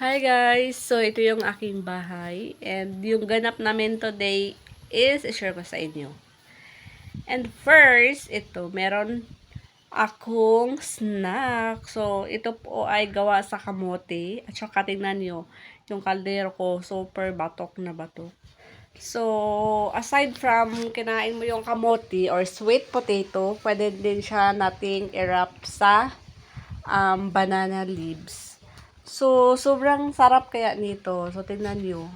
Hi guys! So, ito yung aking bahay. And yung ganap namin today is i-share ko sa inyo. And first, ito, meron akong snack. So, ito po ay gawa sa kamote. At saka tingnan nyo, yung kaldero ko, super batok na batok. So, aside from kinain mo yung kamote or sweet potato, pwede din siya nating i-wrap sa um, banana leaves. So, sobrang sarap kaya nito. So, tingnan nyo.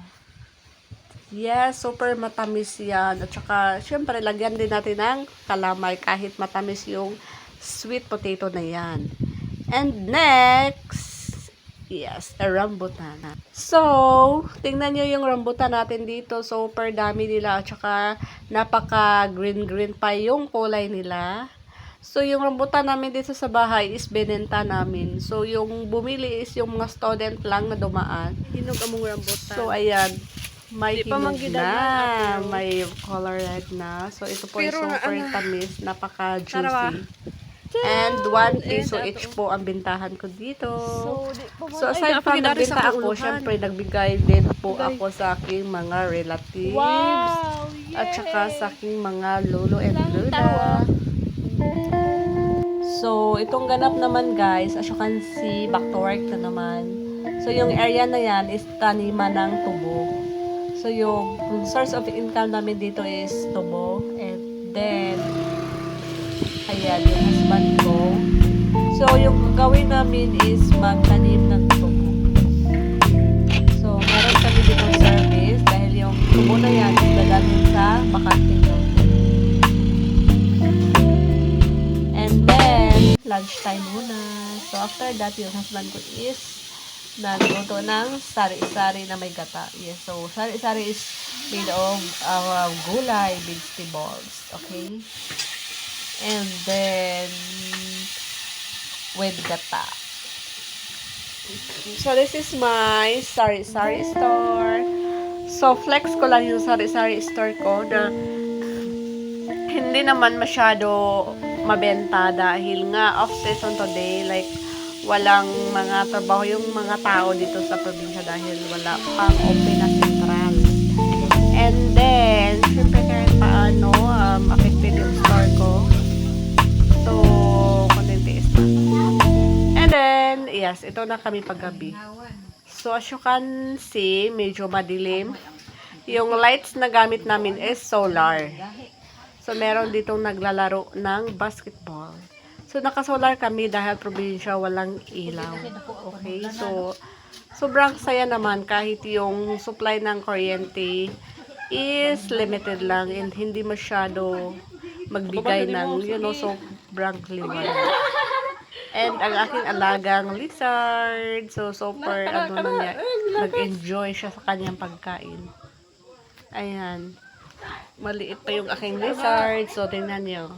Yes, super matamis yan. At saka, syempre, lagyan din natin ng kalamay kahit matamis yung sweet potato na yan. And next, yes, a rambutan. So, tingnan nyo yung rambutan natin dito. Super dami nila. At saka, napaka green-green pa yung kulay nila. So, yung rambutan namin dito sa bahay is benenta namin. So, yung bumili is yung mga student lang na dumaan. Hinog among rambutan. So, ayan. May Di hinog na. ate, oh. May color red na. So, ito po Pero, ay super ano, tamis. Napaka-juicy. Tarawa. And 1 peso each ato. po ang bintahan ko dito. di pa So, aside from nagbenta ako, syempre, nagbigay din po Bigay. ako sa aking mga relatives. Wow! At saka sa aking mga lolo and lola. Itong ganap naman guys, as you can see, back to work na naman. So, yung area na yan is taniman ng tubo. So, yung source of income namin dito is tubo. And then, ayan, yung husband ko. So, yung gawin namin is magtanim ng tubo. So, meron kami dito service dahil yung tubo na yan is dadalhin sa bakanting then, lunchtime muna. So, after that, yung husband ko is nagluto ng sari-sari na may gata. Yes, so, sari-sari is made of uh, gulay, vegetables. Okay? And then, with gata. So, this is my sari-sari store. So, flex ko lang yung sari-sari store ko na hindi naman masyado mabenta dahil nga off season today like walang mga trabaho yung mga tao dito sa probinsya dahil wala pang open na sentral. And then syempre kahit paano um, affected yung store ko. So contentis na. And then yes ito na kami paggabi. So as you can see medyo madilim. Yung lights na gamit namin is solar So, meron ditong naglalaro ng basketball. So, nakasolar kami dahil probinsya walang ilaw. Okay? So, sobrang saya naman kahit yung supply ng kuryente is limited lang and hindi masyado magbigay ng, you know, sobrang liwanag. And ang aking alagang lizard, so super, ano na niya, nag-enjoy siya sa kanyang pagkain. Ayan. Maliit pa yung aking lizard. So, tingnan nyo.